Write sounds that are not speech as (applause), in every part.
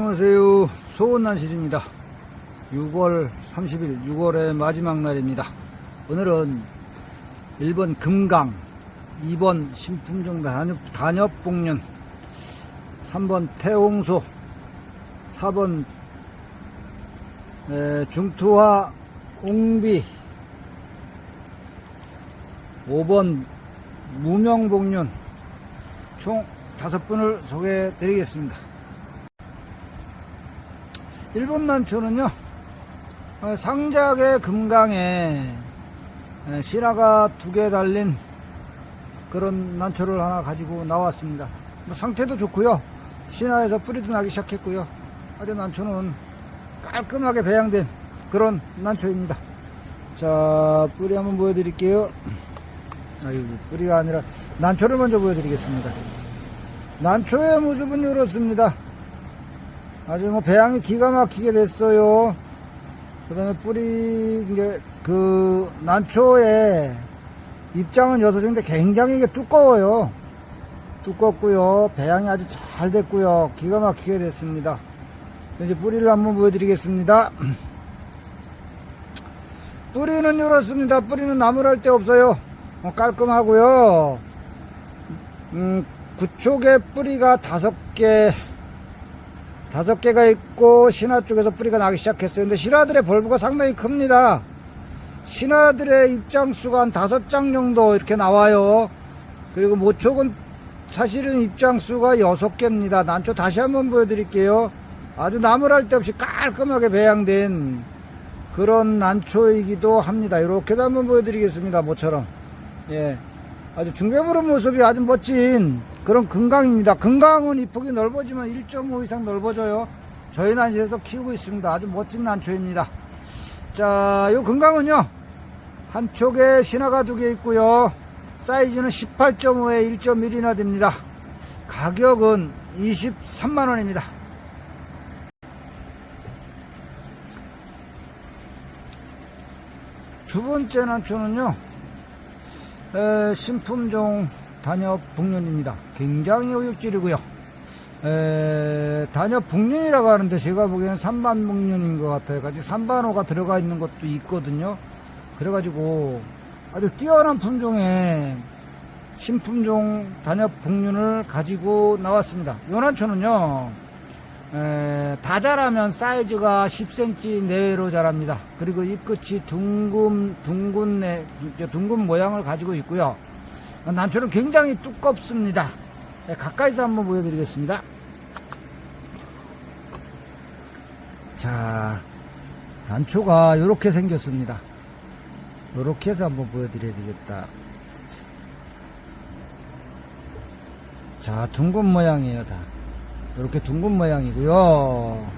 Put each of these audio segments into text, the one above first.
안녕하세요. 소원난실입니다. 6월 30일, 6월의 마지막 날입니다. 오늘은 1번 금강, 2번 신품종 단엽, 단엽봉년, 3번 태홍소, 4번 에, 중투화 옹비, 5번 무명봉년, 총 다섯 분을 소개해 드리겠습니다. 일본 난초는요, 어, 상작의 금강에 에, 신화가 두 개 달린 그런 난초를 하나 가지고 나왔습니다. 뭐 상태도 좋고요. 신화에서 뿌리도 나기 시작했고요. 아주 난초는 깔끔하게 배양된 그런 난초입니다. 자, 뿌리 한번 보여드릴게요. 아이고, 뿌리가 아니라 난초를 먼저 보여드리겠습니다. 난초의 모습은 이렇습니다. 아주 뭐 배양이 기가 막히게 됐어요. 그 다음에 뿌리, 이제 그 난초의 입장은 여섯인데 굉장히 이게 두꺼워요. 두껍고요. 배양이 아주 잘 됐고요. 기가 막히게 됐습니다. 이제 뿌리를 한번 보여드리겠습니다. (clears throat) 뿌리는 이렇습니다. 뿌리는 나무랄 데 없어요. 어, 깔끔하고요. 음, 구쪽에 뿌리가 다섯 개, 다섯 개가 있고, 신화 쪽에서 뿌리가 나기 시작했어요. 근데 신화들의 벌브가 상당히 큽니다. 신화들의 입장수가 한 다섯 장 정도 이렇게 나와요. 그리고 모촉은 사실은 입장수가 여섯 개입니다. 난초 다시 한번 보여드릴게요. 아주 나무랄 데 없이 깔끔하게 배양된 그런 난초이기도 합니다. 이렇게도 한번 보여드리겠습니다. 모처럼. 예. 아주 중배부른 모습이 아주 멋진 그런 금강입니다. 금강은 이 폭이 넓어지면 1.5 이상 넓어져요. 저희 난시에서 키우고 있습니다. 아주 멋진 난초입니다. 자, 요 금강은요. 한쪽에 신화가 두 개 있고요. 사이즈는 18.5에 1.1이나 됩니다. 가격은 23만원입니다. 두 번째 난초는요. 에, 신품종 단엽 복륜입니다. 굉장히 우육질이고요. 에, 단엽 복륜이라고 하는데 제가 보기에는 산반 복륜인 것 같아요. 같이 산반호가 들어가 있는 것도 있거든요. 그래가지고 아주 뛰어난 품종의 신품종 단엽 복륜을 가지고 나왔습니다. 요난초는요. 에, 다 자라면 사이즈가 10cm 내외로 자랍니다. 그리고 이 끝이 둥근, 둥근, 내, 둥근 모양을 가지고 있고요. 난초는 굉장히 두껍습니다. 에, 가까이서 한번 보여드리겠습니다. 자, 난초가 이렇게 생겼습니다. 이렇게 해서 한번 보여드려야 되겠다. 자, 둥근 모양이에요, 다. 이렇게 둥근 모양이고요.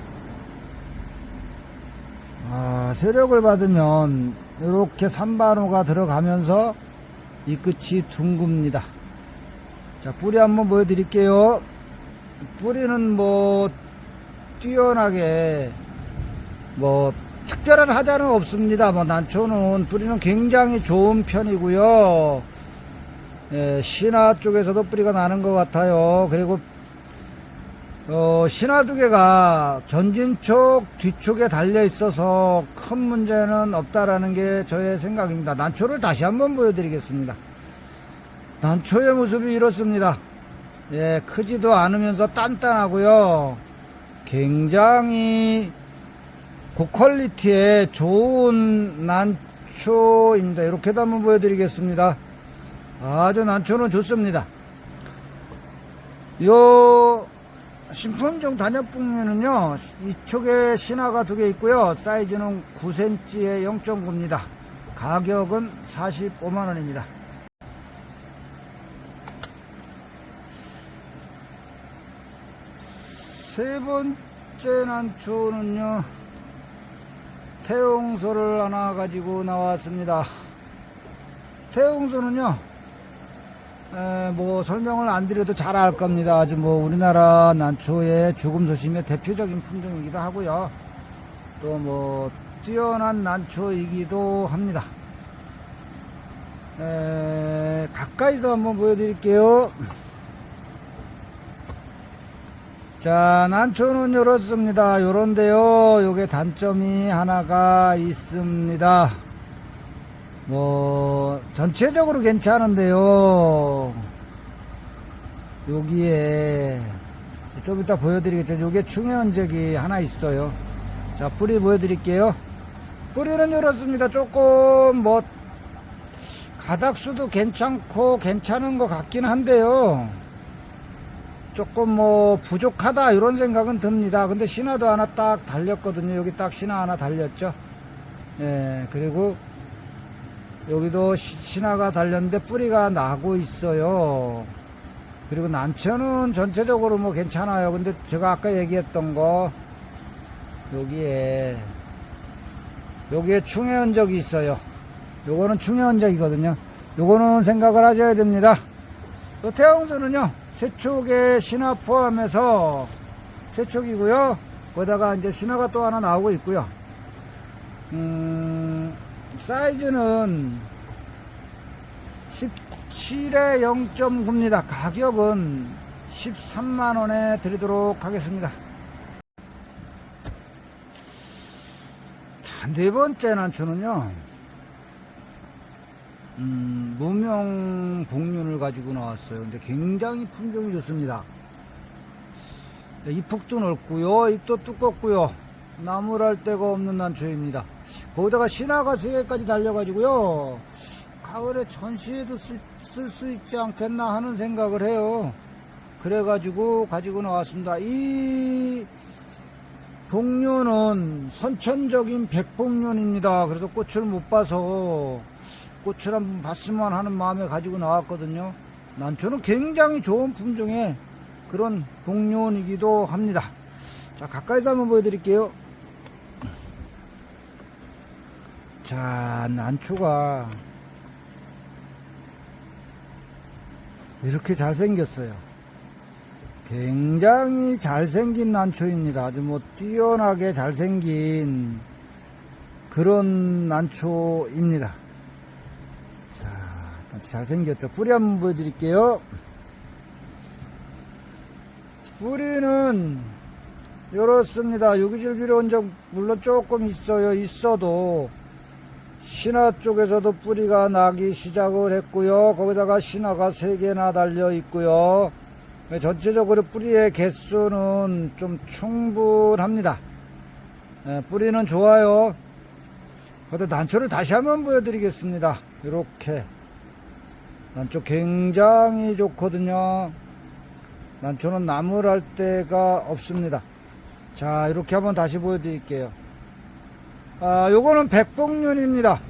아, 세력을 받으면 이렇게 산반호가 들어가면서 이 끝이 둥굽니다. 자, 뿌리 한번 보여드릴게요. 뿌리는 뭐 뛰어나게 뭐 특별한 하자는 없습니다. 뭐 난초는 뿌리는 굉장히 좋은 편이고요. 예, 신화 쪽에서도 뿌리가 나는 것 같아요. 그리고 어, 신화 두 개가 전진쪽 뒤쪽에 달려 있어서 큰 문제는 없다라는 게 저의 생각입니다. 난초를 다시 한번 보여드리겠습니다. 난초의 모습이 이렇습니다. 예, 크지도 않으면서 단단하고요. 굉장히 고퀄리티의 좋은 난초입니다. 이렇게도 한번 보여드리겠습니다. 아주 난초는 좋습니다. 요 신품종 단엽북면은요 이쪽에 신화가 두 개 있고요. 사이즈는 9cm에 0.9입니다. 가격은 45만원입니다. 세 번째 난초는요 태용소를 하나 가지고 나왔습니다. 태용소는요 에, 뭐 설명을 안 드려도 잘 알 겁니다. 아주 뭐 우리나라 난초의 죽음 소심의 대표적인 품종이기도 하고요. 또 뭐 뛰어난 난초이기도 합니다. 에, 가까이서 한번 보여드릴게요. (laughs) 자, 난초는 요렇습니다. 요런데요. 요게 단점이 하나가 있습니다. 뭐, 전체적으로 괜찮은데요. 여기에, 좀 이따 보여드리겠죠. 요게 충해 흔적이 하나 있어요. 자, 뿌리 보여드릴게요. 뿌리는 요렇습니다. 조금 뭐, 가닥수도 괜찮고 괜찮은 것 같긴 한데요. 조금 뭐 부족하다 이런 생각은 듭니다. 근데 신화도 하나 딱 달렸거든요. 여기 딱 신화 하나 달렸죠. 예, 그리고 여기도 시- 신화가 달렸는데 뿌리가 나고 있어요. 그리고 난처는 전체적으로 뭐 괜찮아요. 근데 제가 아까 얘기했던 거 여기에 여기에 충해 흔적이 있어요. 요거는 충해 흔적이거든요. 요거는 생각을 하셔야 됩니다. 또 태양수는요, 세촉에 신화 포함해서 세촉이고요. 거기다가 이제 신화가 또 하나 나오고 있고요. 음, 사이즈는 17에 0.9입니다. 가격은 13만원에 드리도록 하겠습니다. 자, 네 번째 난초는요, 음, 무명 복륜을 가지고 나왔어요. 근데 굉장히 품종이 좋습니다. 네, 잎폭도 넓고요. 잎도 두껍고요. 나무랄 데가 없는 난초입니다. 거기다가 신화가 세 개까지 달려가지고요. 가을에 전시회도 쓸 수 있지 않겠나 하는 생각을 해요. 그래가지고 가지고 나왔습니다. 이 복륜은 선천적인 백복륜입니다. 그래서 꽃을 못 봐서 꽃을 한번 봤으면 하는 마음에 가지고 나왔거든요. 난초는 굉장히 좋은 품종의 그런 복륜이기도 합니다. 자, 가까이서 한번 보여드릴게요. 자, 난초가 이렇게 잘생겼어요. 굉장히 잘생긴 난초입니다. 아주 뭐 뛰어나게 잘생긴 그런 난초입니다. 자, 잘생겼죠. 뿌리 한번 보여드릴게요. 뿌리는 이렇습니다. 유기질 비료 온적 물론 조금 있어요. 있어도 신화 쪽에서도 뿌리가 나기 시작을 했고요. 거기다가 신화가 세개나 달려 있고요. 전체적으로 뿌리의 개수는 좀 충분합니다. 예, 뿌리는 좋아요. 근데 난초를 다시 한번 보여드리겠습니다. 이렇게 난초 굉장히 좋거든요. 난초는 나무랄 데가 없습니다. 자, 이렇게 한번 다시 보여드릴게요. 아, 요거는 백봉륜입니다.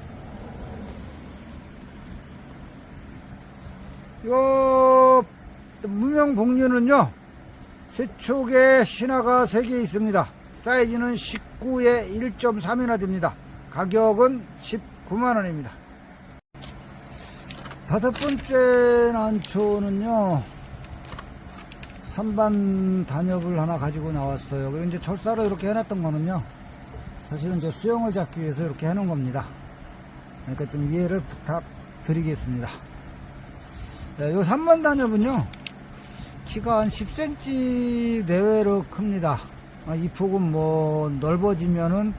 요 무명 복륜은요 세촉에 신화가 3개 있습니다. 사이즈는 19에 1.3이나 됩니다. 가격은 19만원입니다. 다섯 번째 난초는요, 산반 단엽을 하나 가지고 나왔어요. 이제 철사로 이렇게 해놨던 거는요, 사실은 이제 수영을 잡기 위해서 이렇게 해놓은 겁니다. 그러니까 좀 이해를 부탁드리겠습니다. 네, 요 3번 단엽은요, 키가 한 10cm 내외로 큽니다. 아, 이 폭은 뭐 넓어지면은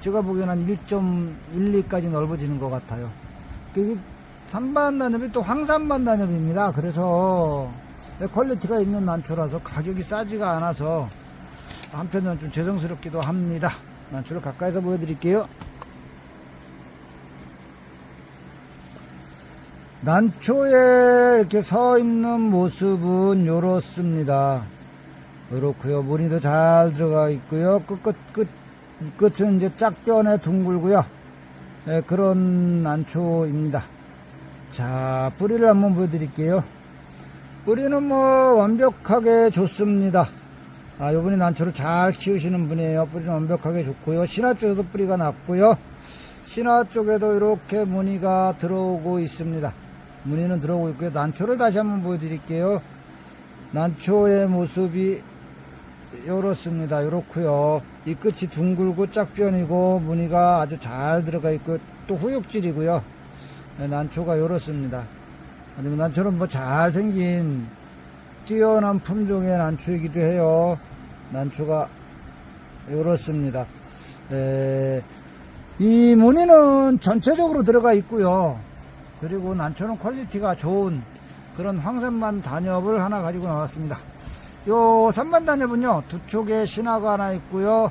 제가 보기에는 한 1.12까지 넓어지는 것 같아요. 이게 3반 단엽이 또 황산반 단엽입니다. 그래서 퀄리티가 있는 난초라서 가격이 싸지가 않아서 한편으로는 좀 죄송스럽기도 합니다. 난초를 가까이서 보여드릴게요. 난초에 이렇게 서 있는 모습은 이렇습니다. 이렇고요. 무늬도 잘 들어가 있고요. 끝, 끝, 끝, 끝은 이제 짝변에 둥글고요. 예, 그런 난초입니다. 자, 뿌리를 한번 보여드릴게요. 뿌리는 뭐 완벽하게 좋습니다. 아, 요분이 난초를 잘 키우시는 분이에요. 뿌리는 완벽하게 좋고요. 신화 쪽에도 뿌리가 났고요. 신화 쪽에도 이렇게 무늬가 들어오고 있습니다. 무늬는 들어오고 있고요. 난초를 다시 한번 보여드릴게요. 난초의 모습이 요렇습니다. 요렇고요. 이 끝이 둥글고 짝변이고 무늬가 아주 잘 들어가 있고 또 후육질이고요. 네, 난초가 요렇습니다. 아니면 난초는 뭐 잘 생긴 뛰어난 품종의 난초이기도 해요. 난초가 이렇습니다. 에, 이 무늬는 전체적으로 들어가 있고요. 그리고 난초는 퀄리티가 좋은 그런 황산만 단엽을 하나 가지고 나왔습니다. 요 3만 단엽은요, 두 촉에 신화가 하나 있고요.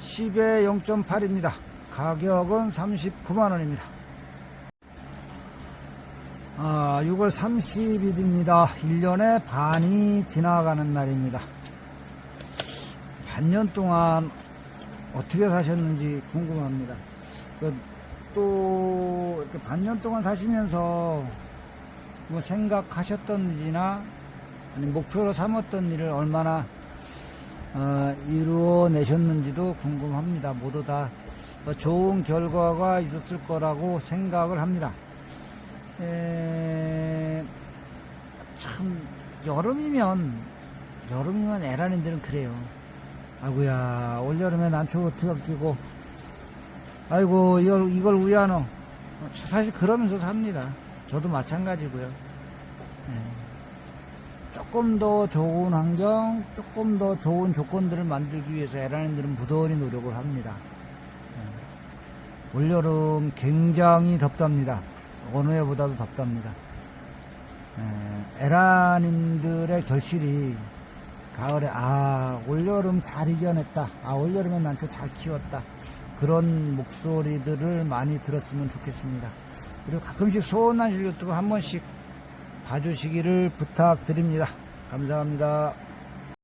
10에 0.8입니다. 가격은 39만원입니다. 아, 6월 30일입니다. 1년에 반이 지나가는 날입니다. 반년 동안 어떻게 사셨는지 궁금합니다. 그, 또, 이렇게 반년 동안 사시면서 뭐 생각하셨던 일이나 아니 목표로 삼았던 일을 얼마나 어, 이루어내셨는지도 궁금합니다. 모두 다 좋은 결과가 있었을 거라고 생각을 합니다. 에, 참 여름이면 여름이면 에라닌들은 그래요. 아구야 올여름에 난초 어떻게 끼고 아이고 이걸 이걸 우야노 사실 그러면서 삽니다. 저도 마찬가지고요. 예. 조금 더 좋은 환경, 조금 더 좋은 조건들을 만들기 위해서 에라닌들은 부단히 노력을 합니다. 예. 올여름 굉장히 덥답니다. 어느 해보다도 덥답니다. 예. 에라닌들의 결실이 가을에 아 올여름 잘 이겨냈다. 아 올여름에 난초 잘 키웠다. 그런 목소리들을 많이 들었으면 좋겠습니다. 그리고 가끔씩 소원하실 유튜브 한 번씩 봐주시기를 부탁드립니다. 감사합니다.